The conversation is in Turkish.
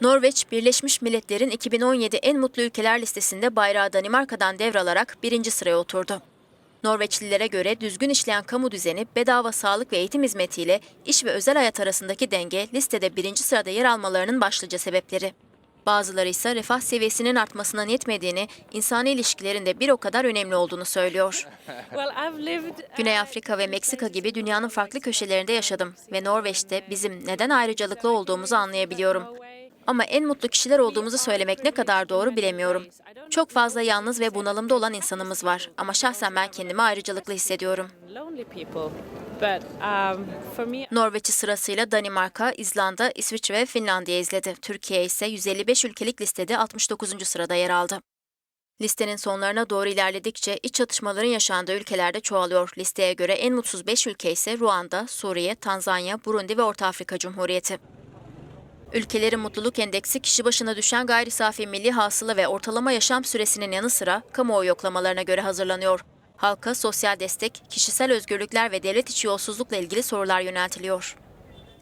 Norveç, Birleşmiş Milletler'in 2017 en mutlu ülkeler listesinde bayrağı Danimarka'dan devralarak birinci sıraya oturdu. Norveçlilere göre düzgün işleyen kamu düzeni, bedava sağlık ve eğitim hizmetiyle iş ve özel hayat arasındaki denge listede birinci sırada yer almalarının başlıca sebepleri. Bazıları ise refah seviyesinin artmasından yetmediğini, insani ilişkilerin de bir o kadar önemli olduğunu söylüyor. Lived Güney Afrika ve Meksika gibi dünyanın farklı köşelerinde yaşadım ve Norveç'te bizim neden ayrıcalıklı olduğumuzu anlayabiliyorum. Ama en mutlu kişiler olduğumuzu söylemek ne kadar doğru bilemiyorum. Çok fazla yalnız ve bunalımda olan insanımız var ama şahsen ben kendimi ayrıcalıklı hissediyorum. um, Norveç'i sırasıyla Danimarka, İzlanda, İsviçre ve Finlandiya izledi. Türkiye ise 155 ülkelik listede 69. sırada yer aldı. Listenin sonlarına doğru ilerledikçe iç çatışmaların yaşandığı ülkelerde çoğalıyor. Listeye göre en mutsuz 5 ülke ise Ruanda, Suriye, Tanzanya, Burundi ve Orta Afrika Cumhuriyeti. Ülkelerin mutluluk endeksi kişi başına düşen gayri safi milli hasıla ve ortalama yaşam süresinin yanı sıra kamuoyu yoklamalarına göre hazırlanıyor. Halka sosyal destek, kişisel özgürlükler ve devlet içi yolsuzlukla ilgili sorular yöneltiliyor.